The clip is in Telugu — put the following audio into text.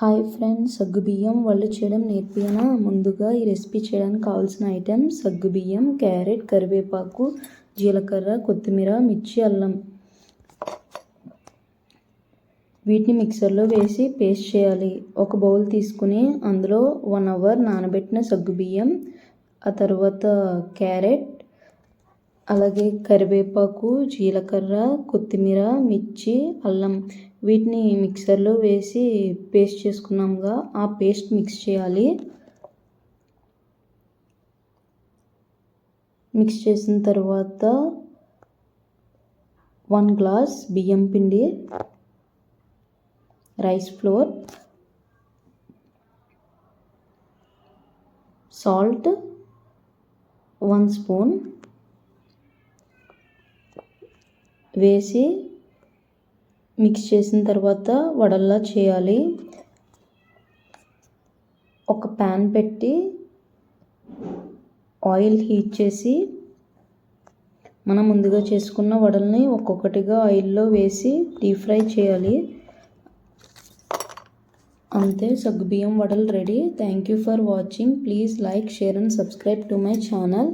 హాయ్ ఫ్రెండ్స్ సగ్గుబియ్యం వాళ్ళు చేయడం నేర్పియనా? ముందుగా ఈ రెసిపీ చేయడానికి కావాల్సిన ఐటమ్స్ సగ్గుబియ్యం క్యారెట్ కరివేపాకు జీలకర్ర కొత్తిమీర మిర్చి అల్లం. వీటిని మిక్సర్లో వేసి పేస్ట్ చేయాలి. ఒక బౌల్ తీసుకుని అందులో వన్ అవర్ నానబెట్టిన సగ్గుబియ్యం ఆ తర్వాత క్యారెట్ అలాగే కరివేపాకు జీలకర్ర కొత్తిమీర మిర్చి అల్లం. వీటిని మిక్సర్లో వేసి పేస్ట్ చేసుకున్నాముగా ఆ పేస్ట్ మిక్స్ చేయాలి. మిక్స్ చేసిన తర్వాత వన్ గ్లాస్ బియ్యం పిండి rice flour salt one spoon వేసి మిక్స్ చేసిన తర్వాత వడల్లా చేయాలి. ఒక ప్యాన్ పెట్టి ఆయిల్ హీట్ చేసి మనం ముందుగా చేసుకున్న వడల్ని ఒక్కొక్కటిగా ఆయిల్లో వేసి డీప్ ఫ్రై చేయాలి. అంతే సగ్గుబియ్యం వడలు ready. Thank you for watching. Please like share and subscribe to my channel.